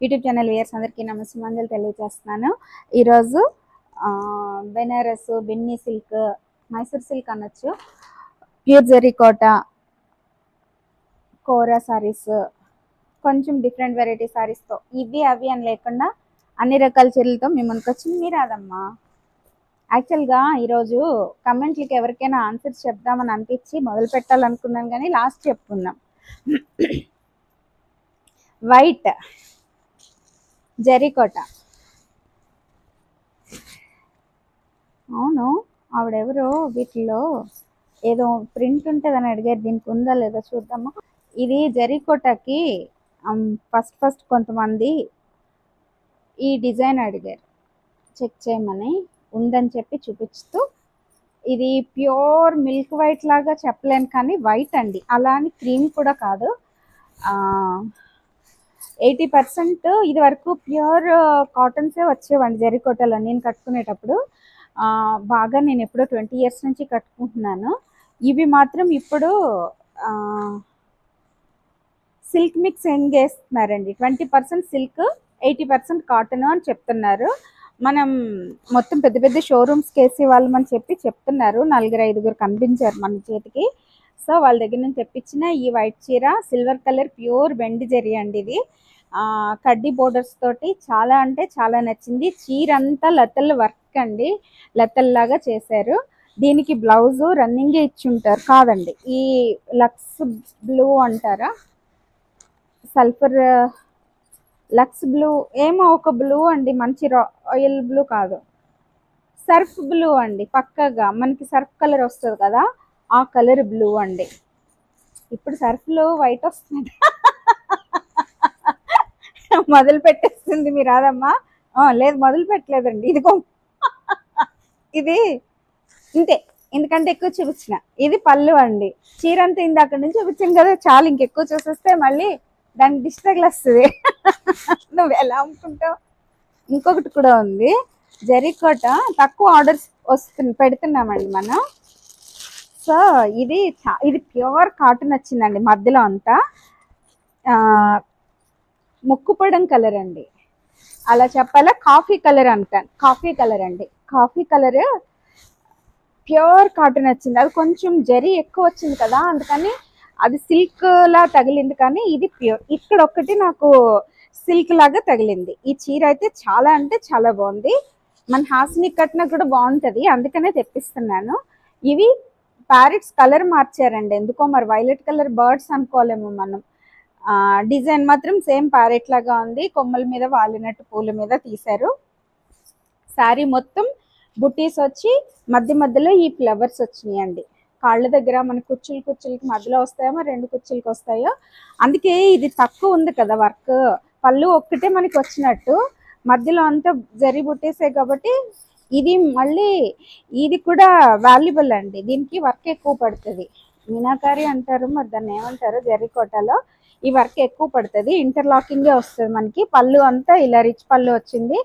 YouTube channel viewers అందరికీ నమస్కారం తెలియజేస్తున్నాను. ఈరోజు బెనారస్ బెన్నీ సిల్క్ మైసూర్ సిల్క్ అనొచ్చు ప్యూర్ జరీకోట కోరా సారీస్ కొంచెం డిఫరెంట్ వెరైటీ సారీస్తో ఇవి అవి అని లేకుండా అన్ని రకాల చీరలతో మీ ముందుకు వచ్చింది. మీ రాదమ్మా. యాక్చువల్గా ఈరోజు కమెంట్లకి ఎవరికైనా ఆన్సర్స్ చెప్దామని అనిపించి మొదలు పెట్టాలనుకున్నాను కానీ లాస్ట్ చెప్పుకుందాం వైట్. జరికోట. అవును ఆవిడెవరో వీటిలో ఏదో ప్రింట్ ఉంటుందని అడిగారు. దీనికి ఉందా లేదా చూద్దామా? ఇది జరికోటకి ఫస్ట్ ఫస్ట్ కొంతమంది ఈ డిజైన్ అడిగారు. చెక్ చేయమని ఉందని చెప్పి చూపిస్తూ ఇది ప్యూర్ మిల్క్ వైట్ లాగా చెప్పలేను కానీ వైట్ అండి. అలా అని క్రీమ్ కూడా కాదు. ఎయిటీ పర్సెంట్ ఇది వరకు ప్యూర్ కాటన్సే వచ్చేవండి జరీకోటలో నేను కట్టుకునేటప్పుడు. బాగా నేను ఎప్పుడో ట్వంటీ ఇయర్స్ నుంచి కట్టుకుంటున్నాను. ఇవి మాత్రం ఇప్పుడు సిల్క్ మిక్స్ ఏం చేస్తున్నారండి twenty percent silk eighty percent cotton అని చెప్తున్నారు. మనం మొత్తం పెద్ద పెద్ద షోరూమ్స్కి వేసి వాళ్ళమని అని చెప్పి చెప్తున్నారు. నలుగురు ఐదుగురు కనిపించారు మన చేతికి. సో వాళ్ళ దగ్గర నుంచి తెప్పించిన ఈ వైట్ చీర సిల్వర్ కలర్ ప్యూర్ బెండి జరీ అండి ఇది. కడ్డీ బోర్డర్స్ తోటి చాలా అంటే చాలా నచ్చింది. చీర అంతా లతల్ వర్క్ అండి. లతల్లాగా చేశారు. దీనికి బ్లౌజ్ రన్నింగ్ ఇచ్చి ఉంటారు కాదండి ఈ లక్స్ బ్లూ అంటారా? సల్ఫర్ లక్స్ బ్లూ ఏమో ఒక బ్లూ అండి. మంచి రాయల్ బ్లూ కాదు. సర్ఫ్ బ్లూ అండి. పక్కగా మనకి సర్ఫ్ కలర్ వస్తుంది కదా ఆ కలర్ బ్లూ అండి. ఇప్పుడు సర్ఫ్లో వైట్ వస్తుంది మొదలు పెట్టేస్తుంది మీ రాదమ్మా లేదు మొదలు పెట్టలేదండి ఇదిగో. ఇది ఇంతే. ఎందుకంటే ఎక్కువ చూపించిన. ఇది పళ్ళు అండి. చీర అంతా అక్కడి నుంచి చూపించాను కదా చాలు ఇంకెక్కువ చూసేస్తే మళ్ళీ దానికి దిష్టి తగిలేస్తుంది. నువ్వు ఎలా అమ్ముకుంటావు? ఇంకొకటి కూడా ఉంది. జరీకోట తక్కువ ఆర్డర్స్ వస్తుంది పెడుతున్నామండి మనం. సో ఇది ఇది ప్యూర్ కాటన్ వచ్చిందండి మధ్యలో అంతా. మొక్కుపడం కలర్ అండి. అలా చెప్పాలా? కాఫీ కలర్ అంటాను. కాఫీ కలర్ అండి. కాఫీ కలర్ ప్యూర్ కాటన్ వచ్చింది. అది కొంచెం జరీ ఎక్కువ వచ్చింది కదా అందుకని అది సిల్క్ లా తగిలింది కానీ ఇది ప్యూర్. ఇక్కడ ఒక్కటి నాకు సిల్క్ లాగా తగిలింది. ఈ చీర అయితే చాలా అంటే చాలా బాగుంది. మన హాసిని కట్టినా కూడా బాగుంటుంది. అందుకనే తెప్పిస్తున్నాను. ఇవి ప్యారెట్స్ కలర్ మార్చారండి. ఎందుకో మరి వైలెట్ కలర్ బర్డ్స్ అనుకోలేము మనం. డిజైన్ మాత్రం సేమ్ ప్యారెట్ లాగా ఉంది. కొమ్మల మీద వాలినట్టు పూల మీద తీశారు. శారీ మొత్తం బుటీస్ వచ్చి మధ్య మధ్యలో ఈ ఫ్లవర్స్ వచ్చినాయండి. కాళ్ళ దగ్గర మన కుచ్చులు కుచ్చులకి మధ్యలో వస్తాయో రెండు కుచ్చులకి వస్తాయో. అందుకే ఇది తక్కువ ఉంది కదా వర్క్. పళ్ళు ఒక్కటే మనకి వచ్చినట్టు. మధ్యలో అంతా జరి బుట్టేసాయి కాబట్టి ఇది మళ్ళీ ఇది కూడా వాల్యుబుల్ అండి. దీనికి వర్క్ ఎక్కువ పడుతుంది. మీనాకారి అంటారు మరి దాన్ని ఏమంటారు? జర్రికోటలో ఈ వర్క్ ఎక్కువ పడుతుంది. ఇంటర్లాకింగే వస్తుంది మనకి. పళ్ళు అంతా ఇలా రిచ్ పళ్ళు వచ్చింది.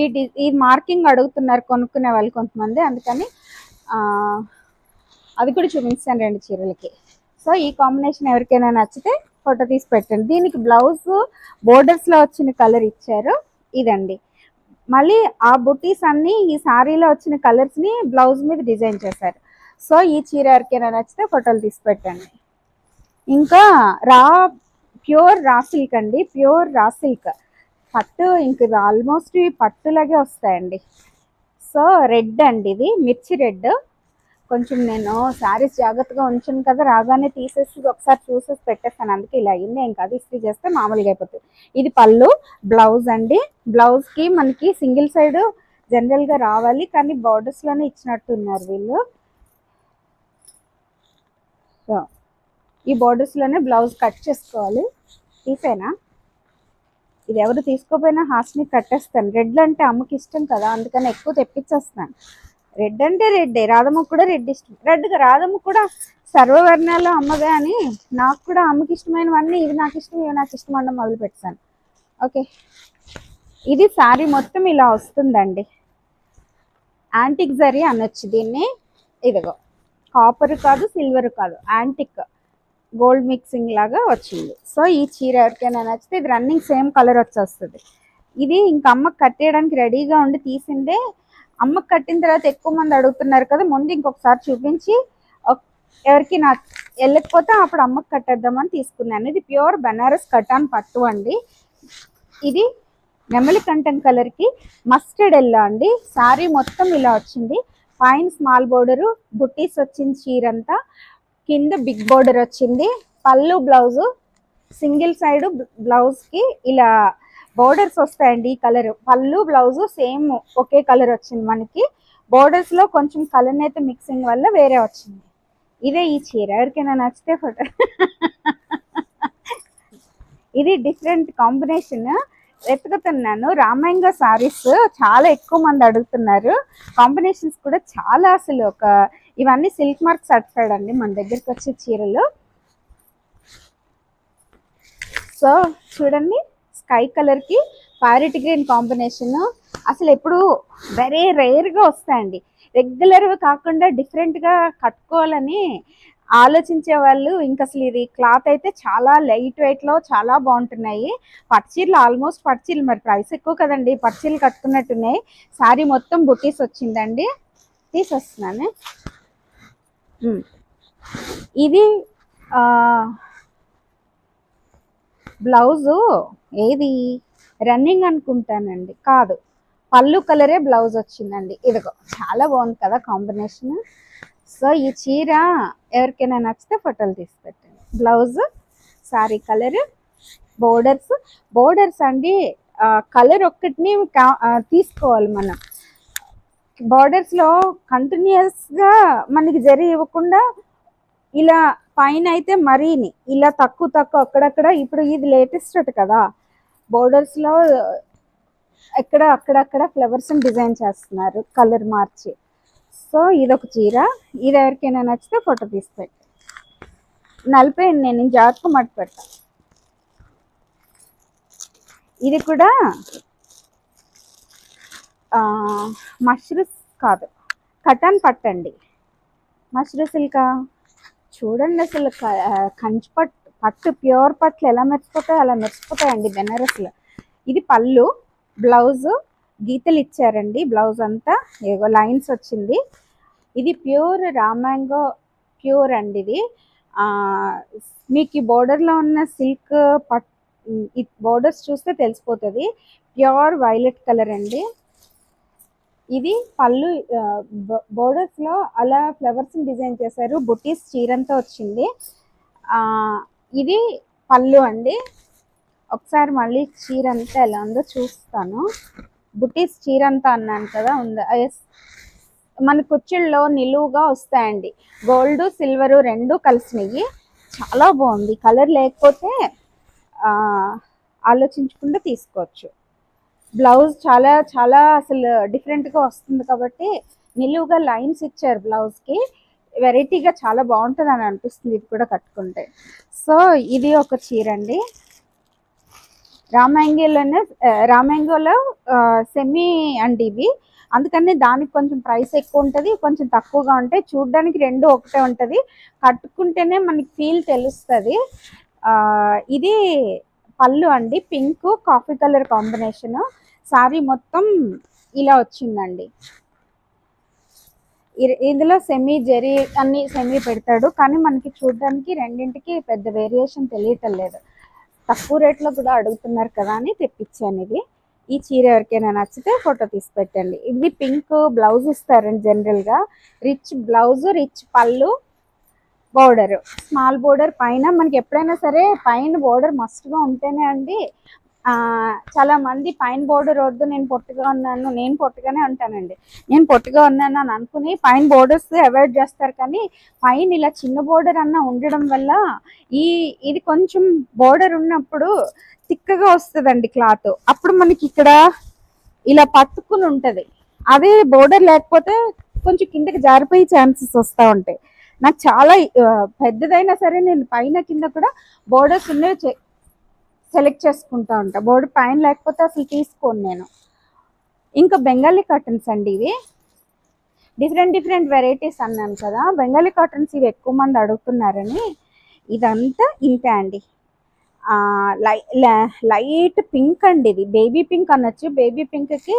ఈ డి ఈ మార్కింగ్ అడుగుతున్నారు కొనుక్కునే వాళ్ళు కొంతమంది. అందుకని అది కూడా చూపించాను రెండు చీరలకి. సో ఈ కాంబినేషన్ ఎవరికైనా నచ్చితే ఫోటో తీసి పెట్టండి. దీనికి బ్లౌజ్ బోర్డర్స్లో వచ్చిన కలర్ ఇచ్చారు. ఇదండి. మళ్ళీ ఆ బుటీస్ అన్ని ఈ సారీలో వచ్చిన కలర్స్ని బ్లౌజ్ మీద డిజైన్ చేశారు. సో ఈ చీర ఎవరికైనా నచ్చితే ఫోటోలు తీసి పెట్టండి. ఇంకా రా ప్యూర్ రా సిల్క్ అండి ప్యూర్ రా సిల్క్. పట్టు ఇంక ఆల్మోస్ట్ ఇవి పట్టులాగే వస్తాయండి. సో రెడ్ అండి ఇది మిర్చి రెడ్. కొంచెం నేను శారీస్ జాగ్రత్తగా ఉంచాను కదా రాగానే తీసేసి ఒకసారి చూసేసి పెట్టేస్తాను. అందుకే ఇలా అయింది ఇంకా అది ఇస్త్రీ చేస్తే మామూలుగా అయిపోతుంది. ఇది పళ్ళు బ్లౌజ్ అండి. బ్లౌజ్కి మనకి సింగిల్ సైడ్ జనరల్గా రావాలి కానీ బార్డర్స్లోనే ఇచ్చినట్టు ఉన్నారు వీళ్ళు. సో ఈ బోర్డర్స్లోనే బ్లౌజ్ కట్ చేసుకోవాలి. తీసేనా ఇది ఎవరు తీసుకోపోయినా హాస్ని కట్టేస్తాను. రెడ్ అంటే అమ్మకి ఇష్టం కదా అందుకని ఎక్కువ తెప్పించేస్తాను రెడ్ అంటే రెడ్డే రాధమ్మ కూడా రెడ్ ఇష్టం. రెడ్గా రాధమ్మ కూడా సర్వవర్ణాలు అమ్మగా అని నాకు కూడా అమ్మకి ఇష్టమైనవన్నీ ఇవి నాకు ఇష్టం ఇవి నాకు ఇష్టం అనడం మొదలు పెట్టాను ఓకే. ఇది శారీ మొత్తం ఇలా వస్తుందండి. యాంటిక్ జరీ అనొచ్చు దీన్ని. ఇదిగో. కాపర్ కాదు సిల్వర్ కాదు యాంటిక్ గోల్డ్ మిక్సింగ్ లాగా వచ్చింది. సో ఈ చీర ఎవరికైనా నచ్చితే ఇది రన్నింగ్ సేమ్ కలర్ వచ్చేస్తుంది. ఇది ఇంకా అమ్మకి కట్టేయడానికి రెడీగా ఉండి తీసిందే. అమ్మకి కట్టిన తర్వాత ఎక్కువ మంది అడుగుతున్నారు కదా ముందు ఇంకొకసారి చూపించి ఎవరికి నా వెళ్ళకపోతే అప్పుడు అమ్మకి కట్టేద్దామని తీసుకున్నాను. ఇది ప్యూర్ బెనారస్ కటాన్ పట్టు అండి. ఇది నెమలి కంఠం కలర్కి మస్టర్డ్ ఎల్లో అండి. శారీ మొత్తం ఇలా వచ్చింది. పైన స్మాల్ బోర్డరు బుట్టీస్ వచ్చింది చీర అంతా కింద బిగ్ బోర్డర్ వచ్చింది. పళ్ళు బ్లౌజ్ సింగిల్ సైడ్ బ్లౌజ్కి ఇలా బోర్డర్స్ వస్తాయండి ఈ కలర్. పళ్ళు బ్లౌజ్ సేమ్ ఒకే కలర్ వచ్చింది మనకి. బోర్డర్స్లో కొంచెం కలర్ అయితే మిక్సింగ్ వల్ల వేరే వచ్చింది. ఇదే ఈ చీర. ఎవరికైనా నచ్చితే ఫోటో ఇది డిఫరెంట్ కాంబినేషన్. వెతుకుతున్నాను. రామాయంగ సారీస్ చాలా ఎక్కువ మంది అడుగుతున్నారు. కాంబినేషన్స్ కూడా చాలా అసలు ఒక ఇవన్నీ సిల్క్ మార్క్ సర్టిఫైడ్ అండి మన దగ్గరికి వచ్చే చీరలు. సో చూడండి స్కై కలర్కి ప్యారెట్ గ్రీన్ కాంబినేషన్ అసలు ఎప్పుడు వెరీ రేర్గా వస్తాయండి. రెగ్యులర్ కాకుండా డిఫరెంట్గా కట్టుకోవాలని ఆలోచించే వాళ్ళు ఇంకా అసలు ఇది క్లాత్ అయితే చాలా లైట్ వెయిట్లో చాలా బాగుంటున్నాయి. పట్టుచీరలు ఆల్మోస్ట్ పట్చీలు మరి ప్రైస్ ఎక్కువ కదండి. పట్చీలు కట్టుకున్నట్టున్నాయి. సారీ మొత్తం బుటీస్ వచ్చిందండి. తీసేస్తున్నాను. ఇది బ్లౌజు ఏది? రన్నింగ్ అనుకుంటానండి. కాదు. పళ్ళు కలరే బ్లౌజ్ వచ్చిందండి. ఇదిగో చాలా బాగుంది కదా కాంబినేషన్. సో ఈ చీర ఎవరికైనా నచ్చితే ఫోటోలు తీసి పెట్టండి. Blouse saree colour borders borders అండి కలర్ ఒక్కటిని తీసుకోవాలి మనం. బార్డర్స్లో గా మనకి జరి ఇవ్వకుండా ఇలా పైన అయితే మరీని ఇలా తక్కువ తక్కువ అక్కడక్కడ. ఇప్పుడు ఇది లేటెస్ట్ కదా. బోర్డర్స్లో ఎక్కడ అక్కడక్కడ ఫ్లవర్స్ డిజైన్ చేస్తున్నారు కలర్ మార్చి. సో ఇదొక చీర. ఇది ఎవరికైనా నచ్చితే ఫోటో తీసి పెట్టు నలభై నేను జాగ్రత్తగా మట్టి పెడతా. ఇది కూడా మష్రూస్ కాదు కటన్ పట్టండి. మష్రూ సిల్కా. చూడండి అసలు కంచి పట్టు పట్టు ప్యూర్ పట్లు ఎలా మెరిసిపోతాయో అలా మెరిసిపోతాయండి బెనారస్లో. ఇది పళ్ళు బ్లౌజు గీతలు ఇచ్చారండి బ్లౌజ్ అంతా. ఏవో లైన్స్ వచ్చింది. ఇది ప్యూర్ రామాంగో ప్యూర్ అండి ఇది. మీకు ఈ బోర్డర్లో ఉన్న సిల్క్ పట్ బోర్డర్స్ చూస్తే తెలిసిపోతుంది. ప్యూర్ వైలెట్ కలర్ అండి. ఇది పళ్ళు బోర్డర్స్లో అలా ఫ్లవర్స్ని డిజైన్ చేశారు. బుటీస్ చీరంతా వచ్చింది. ఇది పళ్ళు అండి. ఒకసారి మళ్ళీ చీర అంతా ఎలా ఉందో చూస్తాను. బుటీస్ చీరంతా అన్నాను కదా ఉందా? ఎస్ మన కుర్చీల్లో నిలువుగా వస్తాయండి. గోల్డ్ సిల్వరు రెండు కలిసినవి చాలా బాగుంది. కలర్ లేకపోతే ఆలోచించకుండా తీసుకోవచ్చు. బ్లౌజ్ చాలా చాలా అసలు డిఫరెంట్గా వస్తుంది కాబట్టి నిలువుగా లైన్స్ ఇచ్చారు బ్లౌజ్కి. వెరైటీగా చాలా బాగుంటుంది అని అనిపిస్తుంది ఇది కూడా కట్టుకుంటే. సో ఇది ఒక చీర అండి రామాంగిలోనే రామాంగోలో సెమీ అండి ఇవి. అందుకని దానికి కొంచెం ప్రైస్ ఎక్కువ ఉంటుంది కొంచెం తక్కువగా ఉంటాయి. చూడడానికి రెండు ఒకటే ఉంటుంది. కట్టుకుంటేనే మనకి ఫీల్ తెలుస్తుంది. ఇది పళ్ళు అండి pink coffee colour combination saree మొత్తం ఇలా వచ్చిందండి. ఇందులో సెమీ జెరీ అన్ని సెమీ పెడతాడు. కానీ మనకి చూడడానికి రెండింటికి పెద్ద వేరియేషన్ తెలియటం లేదు. తక్కువ రేట్లో కూడా అడుగుతున్నారు కదా అని తెప్పించాను ఇది. ఈ చీర ఎవరికైనా నచ్చితే ఫోటో తీసి పెట్టండి ఇది పింక్ బ్లౌజ్ ఇస్తారండి జనరల్గా రిచ్ బ్లౌజ్ రిచ్ పళ్ళు బోర్డర్ స్మాల్ బోర్డర్ పైన మనకి ఎప్పుడైనా సరే పైన బోర్డర్ మస్ట్గా ఉంటేనే అండి చాలా మంది పైన బోర్డర్ వద్దు నేను పొట్టిగా ఉన్నాను నేను పొట్టిగానే ఉంటానండి. నేను పొట్టిగా ఉన్నాను అని అనుకుని పైన బోర్డర్స్ అవాయిడ్ చేస్తారు కానీ పైన ఇలా చిన్న బోర్డర్ అన్న ఉండడం వల్ల ఈ ఇది కొంచెం బోర్డర్ ఉన్నప్పుడు తిక్కగా వస్తుందండి క్లాత్. అప్పుడు మనకి ఇక్కడ ఇలా పట్టుకుని ఉంటుంది. అదే బోర్డర్ లేకపోతే కొంచెం కిందకి జారిపోయే ఛాన్సెస్ వస్తూ ఉంటాయి. నాకు చాలా పెద్దదైనా సరే నేను పైన కింద కూడా బోర్డర్స్ ఉన్నవి సెలెక్ట్ చేసుకుంటా ఉంటా. బోర్డు పైన లేకపోతే అసలు తీసుకోను నేను. ఇంకా బెంగాలీ కాటన్స్ అండి ఇవి. డిఫరెంట్ డిఫరెంట్ వెరైటీస్ అన్నాను కదా. బెంగాలీ కాటన్స్ ఇవి ఎక్కువ మంది అడుగుతున్నారని. ఇదంతా ఇంతే అండి. లైట్ పింక్ అండి ఇది. బేబీ పింక్ అనొచ్చు. బేబీ పింక్కి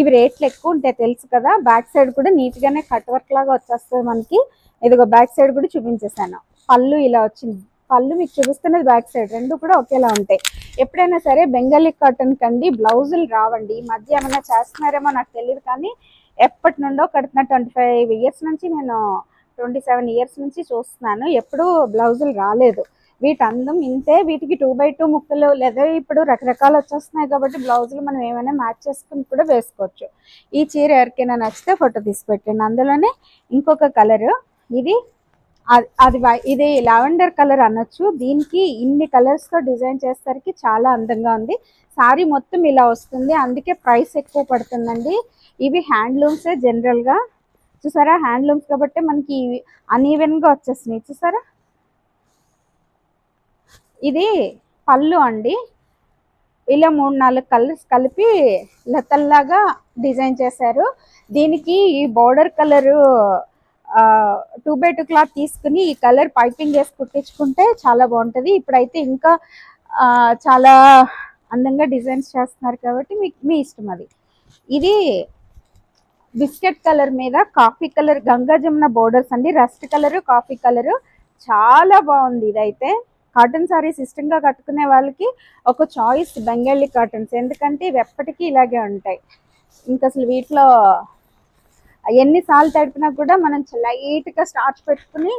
ఇవి రేట్లు ఎక్కువ ఉంటాయి తెలుసు కదా. బ్యాక్ సైడ్ కూడా నీట్గానే కట్ వర్క్ లాగా వచ్చేస్తుంది మనకి. ఇదిగో బ్యాక్ సైడ్ కూడా చూపించేసాను పళ్ళు ఇలా వచ్చింది. పళ్ళు మీకు చూపిస్తున్నది బ్యాక్ సైడ్ రెండు కూడా ఒకేలా ఉంటాయి. ఎప్పుడైనా సరే బెంగాలీ కాటన్ కండి బ్లౌజులు రావండి. ఈ మధ్య ఏమైనా చేస్తున్నారేమో నాకు తెలియదు కానీ ఎప్పటి నుండో కడుతున్న ట్వంటీ ఫైవ్ ఇయర్స్ నుంచి నేను ట్వంటీ సెవెన్ ఇయర్స్ నుంచి చూస్తున్నాను. ఎప్పుడూ బ్లౌజులు రాలేదు. వీటి అందం ఇంతే. వీటికి టూ బై టూ ముక్కలు లేదా ఇప్పుడు రకరకాలు వచ్చేస్తున్నాయి కాబట్టి బ్లౌజులు మనం ఏమైనా మ్యాచ్ చేసుకుని కూడా వేసుకోవచ్చు. ఈ చీర ఎవరికైనా నచ్చితే ఫోటో తీసి పెట్టండి. అందులోనే ఇంకొక కలరు ఇది. అది- అది ఇది లావెండర్ కలర్ అనొచ్చు. దీనికి ఇన్ని కలర్స్తో డిజైన్ చేసేసరికి చాలా అందంగా ఉంది. సారీ మొత్తం ఇలా వస్తుంది. అందుకే ప్రైస్ ఎక్కువ పడుతుందండి. ఇవి హ్యాండ్లూమ్సే జనరల్గా. చూసారా? హ్యాండ్లూమ్స్ కాబట్టి మనకి అన్ఈవెన్గా వచ్చేస్తున్నాయి చూసారా? ఇది పళ్ళు అండి. ఇలా మూడు నాలుగు కలర్స్ కలిపి లతల్లాగా డిజైన్ చేశారు. దీనికి ఈ border colour two by two cloth తీసుకుని ఈ కలర్ పైపింగ్ వేసి కుట్టించుకుంటే చాలా బాగుంటుంది. ఇప్పుడైతే ఇంకా చాలా అందంగా డిజైన్స్ చేస్తున్నారు కాబట్టి మీకు మీ ఇష్టం అది. ఇది బిస్కెట్ కలర్ మీద coffee colour Ganga Jamuna borders అండి. రస్ట్ కలర్ కాఫీ కలర్ చాలా బాగుంది ఇదైతే. కాటన్ సారీస్ ఇష్టంగా కట్టుకునే వాళ్ళకి ఒక చాయిస్ బెంగాలీ కాటన్స్ ఎందుకంటే ఇవి ఎప్పటికీ ఇలాగే ఉంటాయి. ఇంకా అసలు వీటిలో ఎన్నిసార్లు తడిపినా కూడా మనం లైట్గా స్టార్చ్ పెట్టుకుని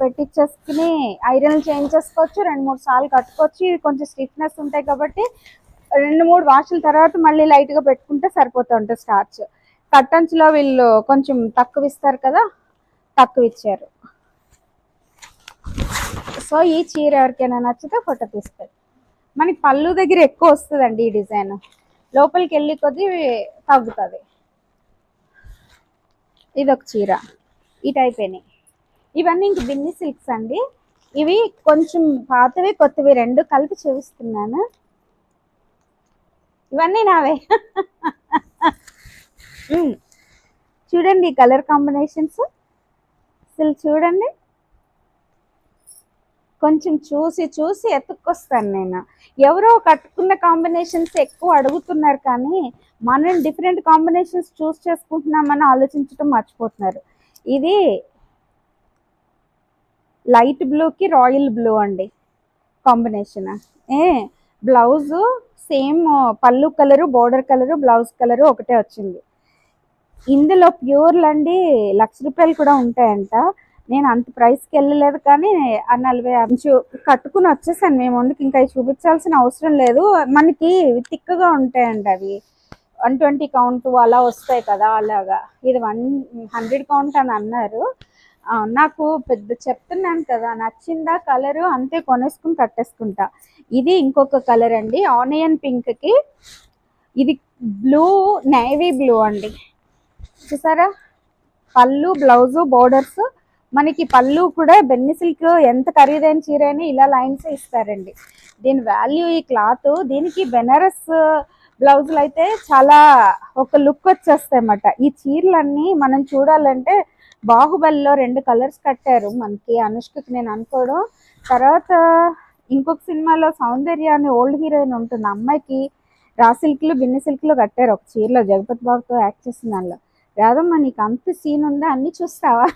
పెట్టించేసుకుని ఐరన్ చేంజ్ చేసుకోవచ్చు రెండు మూడు సార్లు కట్టుకోవచ్చు. ఇవి కొంచెం స్టిఫ్నెస్ ఉంటాయి కాబట్టి రెండు మూడు వాషల తర్వాత మళ్ళీ లైట్గా పెట్టుకుంటే సరిపోతూ ఉంటుంది స్టార్చ్. కట్టంచులో వీళ్ళు కొంచెం తక్కువ ఇస్తారు కదా తక్కువ ఇచ్చారు. సో ఈ చీర ఎవరికైనా నచ్చితే ఫోటో తీస్తారు మనకి పళ్ళు దగ్గర ఎక్కువ వస్తుందండి ఈ డిజైన్. లోపలికి వెళ్ళి కొద్దీ తగ్గుతుంది. ఇది ఒక చీర. ఈ టైప్ అయినాయి ఇవన్నీ ఇంక బిన్ని సిల్క్స్ అండి. ఇవి కొంచెం పాతవి కొత్తవి రెండు కలిపి చూపిస్తున్నాను. ఇవన్నీ నావే. చూడండి కలర్ కాంబినేషన్స్. అసలు చూడండి. కొంచెం చూసి చూసి ఎత్తుక్కొస్తాను నేను. ఎవరో కట్టుకున్న కాంబినేషన్స్ ఎక్కువ అడుగుతున్నారు కానీ మనం డిఫరెంట్ కాంబినేషన్స్ చూస్ చేసుకుంటున్నామని ఆలోచించడం మర్చిపోతున్నారు. ఇది లైట్ బ్లూకి రాయల్ బ్లూ అండి కాంబినేషన్ ఏ బ్లౌజు సేమ్ పళ్ళు colour border colour blouse colour ఒకటే వచ్చింది. ఇందులో ప్యూర్లు అండి లక్ష రూపాయలు కూడా ఉంటాయంట. నేను అంత ప్రైస్కి వెళ్ళలేదు కానీ ఆ నలభై అంచు కట్టుకుని వచ్చేసాను. మేము ముందుకు ఇంకా చూపించాల్సిన అవసరం లేదు. మనకి తిక్కగా ఉంటాయండి అవి. వన్ ట్వంటీ కౌంట్ అలా వస్తాయి కదా అలాగా. ఇది వన్ హండ్రెడ్ కౌంట్ అని అన్నారు. నాకు పెద్ద చెప్తున్నాను కదా నచ్చిందా కలరు అంతే కొనేసుకుని కట్టేసుకుంటా. ఇది ఇంకొక కలర్ అండి ఆనియన్ పింక్కి ఇది బ్లూ నేవీ బ్లూ అండి. చూసారా? పళ్ళు బ్లౌజు బోర్డర్స్ మనకి పళ్ళు కూడా బెన్ని సిల్క్ ఎంత ఖరీదైన చీర అయినా ఇలా లైన్స్ ఇస్తారండి. దీని వాల్యూ ఈ క్లాత్ దీనికి బెనారస్ బ్లౌజులు అయితే చాలా ఒక లుక్ వచ్చేస్తాయి అన్నమాట ఈ చీరలన్నీ మనం చూడాలంటే బాహుబలిలో రెండు కలర్స్ కట్టారు మనకి. అనుష్కకి నేను అనుకోవడం తర్వాత ఇంకొక సినిమాలో సౌందర్య అని ఓల్డ్ హీరోయిన్ ఉంటుంది. అమ్మాయికి రా సిల్క్లు బిన్ని సిల్క్లు కట్టారు. ఒక చీరలో జగపతి బాబుతో యాక్ట్ చేసిన దానిలో రాదమ్మా నీకు అంత సీన్ ఉందా? అన్ని చూస్తావా?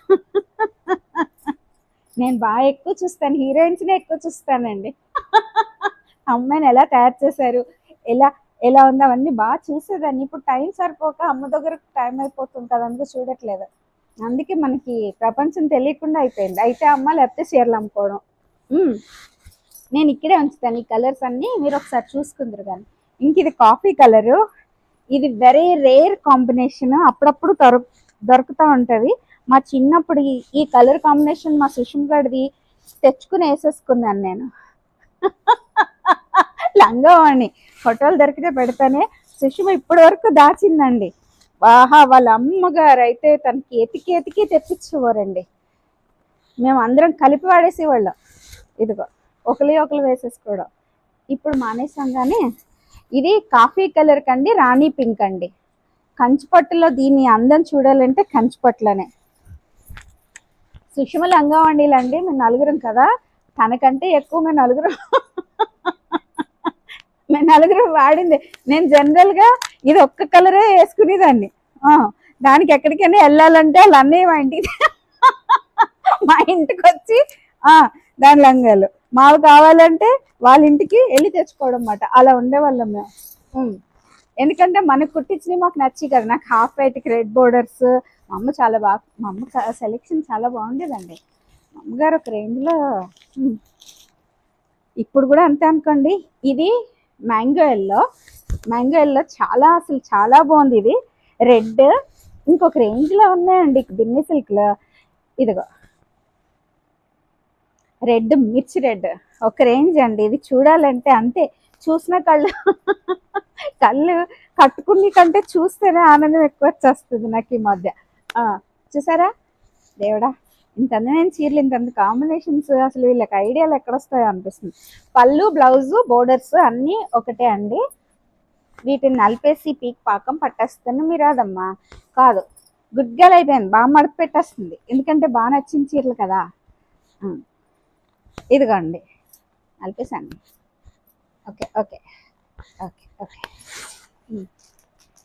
నేను బాగా ఎక్కువ చూస్తాను హీరోయిన్స్నే ఎక్కువ చూస్తానండి. అమ్మాయిని ఎలా తయారు చేశారు? ఎలా ఎలా ఉంది? అవన్నీ బాగా చూసేదాన్ని. ఇప్పుడు టైం సరిపోక అమ్మ దగ్గర టైం అయిపోతుంది కదా అందుకే చూడట్లేదు. అందుకే మనకి ప్రపంచం తెలియకుండా అయిపోయింది. అయితే అమ్మ లేకపోతే చీరలు అమ్ముకోవడం. నేను ఇక్కడే ఉంచుతాను ఈ కలర్స్ అన్నీ. మీరు ఒకసారి చూసుకుందరు కానీ. ఇంక ఇది కాఫీ కలరు ఇది వెరీ రేర్ కాంబినేషన్ అప్పుడప్పుడు దొర దొరుకుతూ ఉంటుంది. మా చిన్నప్పుడు ఈ- కలర్ కాంబినేషన్ మా సుషమ్ గడిది తెచ్చుకుని వేసేసుకున్నాను నేను. లంగవాణి. ఫోటోలు దొరికితే పెడతానే. సుషమ ఇప్పటి వరకు దాచిందండి. ఆహా వాళ్ళ అమ్మగారు అయితే తనకి ఎతికి ఎతికి తెప్పించేవారండి. మేము అందరం కలిపి వాడేసేవాళ్ళం. ఇదిగో ఒకరి ఒకరు వేసేసుకోవడం. ఇప్పుడు మానేసాం కానీ ఇది కాఫీ కలర్ కండి రాణి పింక్ అండి. కంచిపట్టులో దీని అందం చూడాలంటే కంచిపట్లనే. సుషమ లంగవాణిలండి అండి మేము నలుగురం కదా. తనకంటే ఎక్కువ మేము నలుగురం. మేము నలుగురం వాడింది. నేను జనరల్గా ఇది ఒక్క కలరే వేసుకునేదాన్ని. దానికి ఎక్కడికైనా వెళ్ళాలంటే వాళ్ళ అన్నయ్య మా ఇంటికి మా ఇంటికి వచ్చి దాని లంగాలు. మావి కావాలంటే వాళ్ళ ఇంటికి వెళ్ళి తెచ్చుకోవడం అన్నమాట. అలా ఉండేవాళ్ళం మేము. ఎందుకంటే మనకు కుట్టించినవి మాకు నచ్చి కదా. నాకు హాఫ్ వైట్కి రెడ్ బోర్డర్స్. మా అమ్మ చాలా బాగా మా అమ్మ సెలెక్షన్ చాలా బాగుండేదండి. మా అమ్మగారు ఒక రేంజ్లో ఇప్పుడు కూడా అంతే అనుకోండి. ఇది మ్యాంగో ఎల్లో మ్యాంగో ఎల్లో చాలా అసలు చాలా బాగుంది ఇది. రెడ్ ఇంకొక రేంజ్లో ఉన్నాయండి. బిన్ని సిల్క్లో ఇదిగో. రెడ్ మిర్చి రెడ్. ఒక రేంజ్ అండి. ఇది చూడాలంటే అంతే. చూసిన కళ్ళు కళ్ళు కట్టుకుని కంటే చూస్తేనే ఆనందం ఎక్కువ వచ్చేస్తుంది నాకు ఈ మధ్య. చూసారా? దేవుడా ఇంత అందమైన చీరలు ఇంత కాంబినేషన్స్ అసలు వీళ్ళకి ఐడియాలు ఎక్కడొస్తాయో అనిపిస్తుంది. పళ్ళు బ్లౌజు బోర్డర్స్ అన్నీ ఒకటే అండి. వీటిని నలిపేసి పీక్ పాకం పట్టేస్తాను మీరు రాదమ్మా కాదు గుడ్గలు అయిపోయింది. బాగా మడత పెట్టేస్తుంది. ఎందుకంటే బాగా నచ్చిన చీరలు కదా. ఇదిగోండి. అల్పేసాను ఓకే ఓకే ఓకే ఓకే.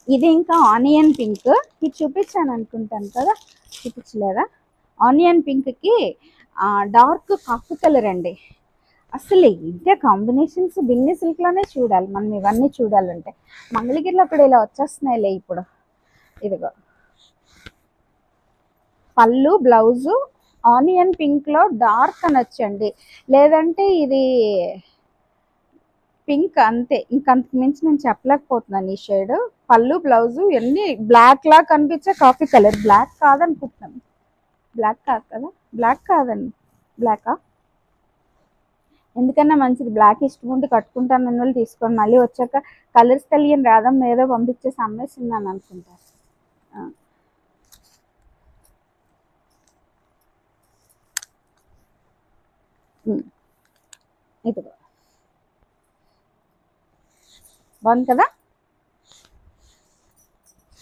ఇది ఇంకా ఆనియన్ పింక్. ఇది చూపించాను అనుకుంటాను కదా? చూపించలేదా? ఆనియన్ పింక్కి డార్క్ కాఫీ కలర్ అండి. అసలు ఇదే కాంబినేషన్స్ బిన్ని సిల్క్లోనే చూడాలి. మనం ఇవన్నీ చూడాలంటే. మంగళగిరిలో అప్పుడు ఇలా వచ్చేస్తున్నాయిలే ఇప్పుడు. ఇదిగో. పళ్ళు బ్లౌజు ఆనియన్ పింక్లో డార్క్ అనొచ్చండి లేదంటే ఇది పింక్ అంతే. ఇంకంతకు మించి నేను చెప్పలేకపోతున్నాను ఈ షేడ్. పళ్ళు బ్లౌజు ఇవన్నీ బ్లాక్ లా కనిపించే కాఫీ కలర్. బ్లాక్ కాదనుకుంటున్నాను. బ్లాక్ కాదు కదా? బ్లాక్ కాదండి. బ్లాకా? ఎందుకన్నా మంచిది? బ్లాక్ ఇష్టం ఉండి కట్టుకుంటాను అన్న వాళ్ళు తీసుకోండి. మళ్ళీ వచ్చాక కలర్స్ తెలియని రాదమ్మ ఏదో పంపించేసి అమ్మేసిందని అనుకుంటారు ఆ. ఉమ్. ఇదిగో. బాగుంది కదా?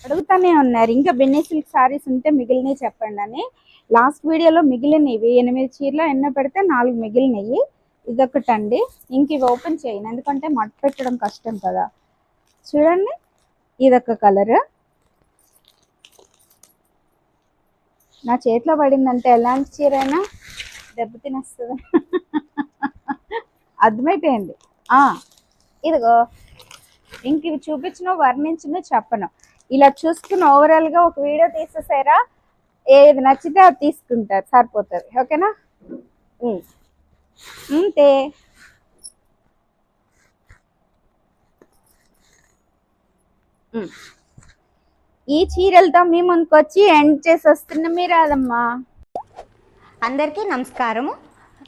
అడుగుతానే ఉన్నారు. ఇంకా బెన్నీ సిల్క్ సారీస్ ఉంటే మిగిలినవి చెప్పండి అని. లాస్ట్ వీడియోలో మిగిలినవి ఎనిమిది చీరలు ఎన్నో పెడితే నాలుగు మిగిలినవి. ఇదొకటండి. ఇంక ఇవి ఓపెన్ చేయను ఎందుకంటే మట్ పెట్టడం కష్టం కదా. చూడండి. ఇదొక కలర్ నా చేతిలో పడిందంటే ఎలాంటి చీర అయినా దెబ్బతినేస్తుంది అర్థమైపోయింది. ఇదిగో ఇంక ఇవి చూపించను వర్ణించను చెప్పను. ఇలా చూసుకుని ఓవరాల్గా ఒక వీడియో తీసేసారా? ఏది నచ్చితే అది తీసుకుంటారు సరిపోతుంది. ఓకేనా? అంతే ఈ చీరలతో మీ ముందుకు వచ్చి ఎండ్ చేసి వస్తున్న మీరు రాదమ్మా అందరికీ నమస్కారము.